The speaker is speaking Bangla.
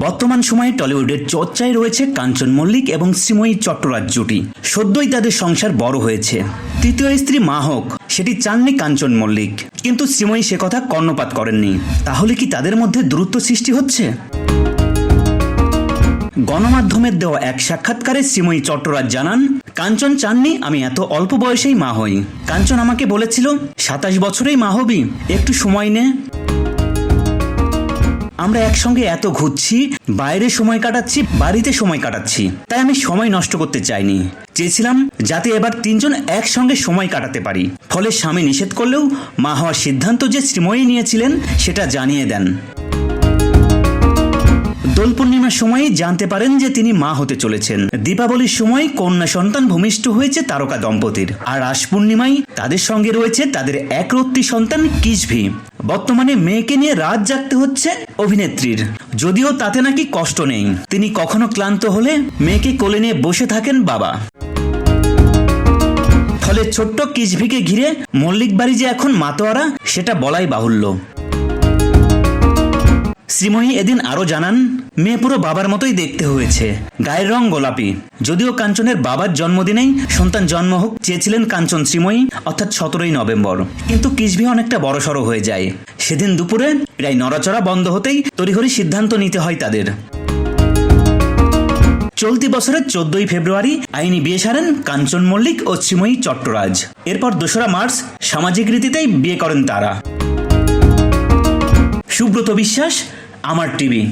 বর্তমান সময়ে টলিউডের চর্চায় রয়েছে কাঞ্চন মল্লিক এবং শ্রীময়ী চট্টরাজ জুটি। সদ্যই তাদের সংসার বড় হয়েছে। তৃতীয় স্ত্রী মা হোক, সেটি চাননি কাঞ্চন মল্লিক। কিন্তু শ্রীময়ী সে কথা কর্ণপাত করেননি। তাহলে কি তাদের মধ্যে দূরত্ব সৃষ্টি হচ্ছে? গণমাধ্যমের দেওয়া এক সাক্ষাৎকারে শ্রীময়ী চট্টরাজ জানান, কাঞ্চন চাননি, আমি এত অল্প বয়সেই মা হই। কাঞ্চন আমাকে বলেছিল, সাতাশ বছরেই মা হবি, একটু সময় নে। আমরা একসঙ্গে এত ঘুরছি, বাইরে সময় কাটাচ্ছি, বাড়িতে সময় কাটাচ্ছি। তাই আমি সময় নষ্ট করতে চাইনি। চেয়েছিলাম যাতে এবার তিনজন একসঙ্গে সময় কাটাতে পারি। ফলে স্বামী নিষেধ করলেও মা হওয়ার সিদ্ধান্ত যে শ্রীময়ী নিয়েছিলেন, সেটা জানিয়ে দেন। দোল পূর্ণিমার সময়ই জানতে পারেন যে তিনি মা হতে চলেছেন। দীপাবলির সময় কন্যা সন্তান ভূমিষ্ঠ হয়েছে তারকা দম্পতির। আর রাস পূর্ণিমায় তাদের সঙ্গে রয়েছে তাদের একরত্তি সন্তান কিসভি বর্তমানে মেয়েকে নিয়ে রাত জাগতে হচ্ছে অভিনেত্রীর। যদিও তাতে নাকি কষ্ট নেই। তিনি কখনো ক্লান্ত হলে মেয়েকে কোলে নিয়ে বসে থাকেন বাবা। ফলে ছোট্ট কিসভিকে ঘিরে মল্লিক বাড়ি যে এখন মাতোয়ারা, সেটা বলাই বাহুল্য। শ্রীময়ী এদিন আরও জানান, মেয়ে পুরো বাবার মতোই দেখতে হয়েছে। গায়ের রং গোলাপি। যদিও কাঞ্চনের বাবার জন্মদিনেই সন্তান জন্ম হোক চেয়েছিলেন কাঞ্চন শ্রীময়ী, অর্থাৎ সতেরোই নভেম্বর। কিন্তু কিসভি অনেকটা বড়সড় হয়ে যায়। সেদিন দুপুরে প্রায় নড়াচড়া বন্ধ হতেই তড়িঘড়ি সিদ্ধান্ত নিতে হয় তাদের। চলতি বছরের চোদ্দই ফেব্রুয়ারি আইনি বিয়ে সারেন কাঞ্চন মল্লিক ও শ্রীময়ী চট্টরাজ। এরপর দোসরা মার্চ সামাজিক রীতিতেই বিয়ে করেন তারা। সুব্রত বিশ্বাস আমার টিভি।